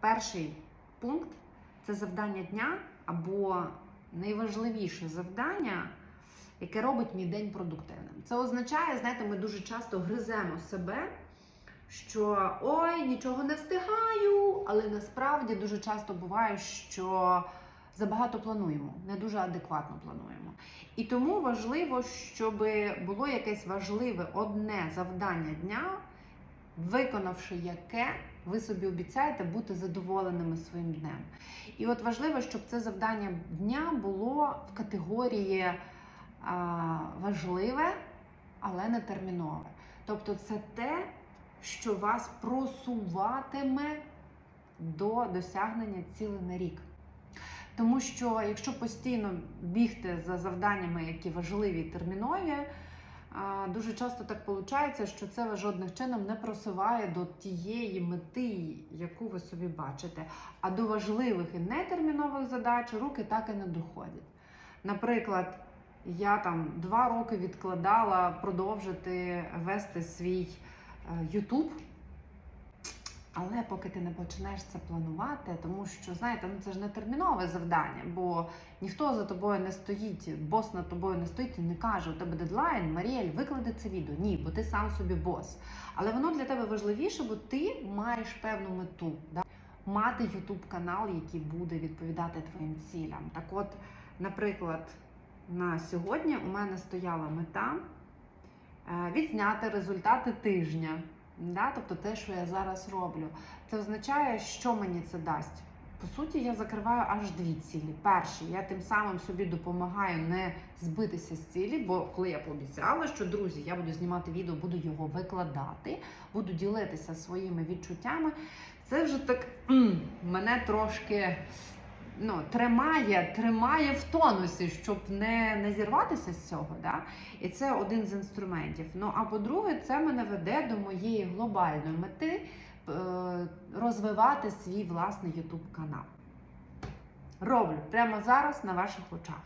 Перший пункт це завдання дня або найважливіше завдання, яке робить мій день продуктивним. Це означає, знаєте, ми дуже часто гриземо себе, що ой, нічого не встигаю, але насправді дуже часто буває, що забагато плануємо, не дуже адекватно плануємо. І тому важливо, щоб було якесь важливе одне завдання дня, виконавши яке, ви собі обіцяєте бути задоволеними своїм днем. І от важливо, щоб це завдання дня було в категорії а, важливе, але не термінове. Тобто, це те, що вас просуватиме до досягнення цілей на рік. Тому що якщо постійно бігти за завданнями, які важливі і термінові, дуже часто так виходить, що це вас жодним чином не просуває до тієї мети, яку ви собі бачите. А до важливих і нетермінових задач руки так і не доходять. Наприклад, я там два роки відкладала продовжити вести свій е, YouTube. Але поки ти не почнеш це планувати, тому що знаєте, ну це ж не термінове завдання, бо ніхто за тобою не стоїть, бос над тобою не стоїть і не каже, у тебе дедлайн, Маріель, виклади це відео. Ні, бо ти сам собі бос. Але воно для тебе важливіше, бо ти маєш певну мету. Да? Мати YouTube канал, який буде відповідати твоїм цілям. Так от, наприклад, на сьогодні у мене стояла мета е, відзняти результати тижня. Да? Тобто те, що я зараз роблю. Це означає, що мені це дасть. По суті, я закриваю аж дві цілі. Перше, я тим самим собі допомагаю не збитися з цілі, бо коли я пообіцяла, що друзі, я буду знімати відео, буду його викладати, буду ділитися своїми відчуттями. Це вже так мене трошки ну, тримає, тримає в тонусі, щоб не, не зірватися з цього. Да? І це один з інструментів. Ну а по-друге, це мене веде до моєї глобальної мети е, розвивати свій власний YouTube канал. Роблю прямо зараз на ваших очах.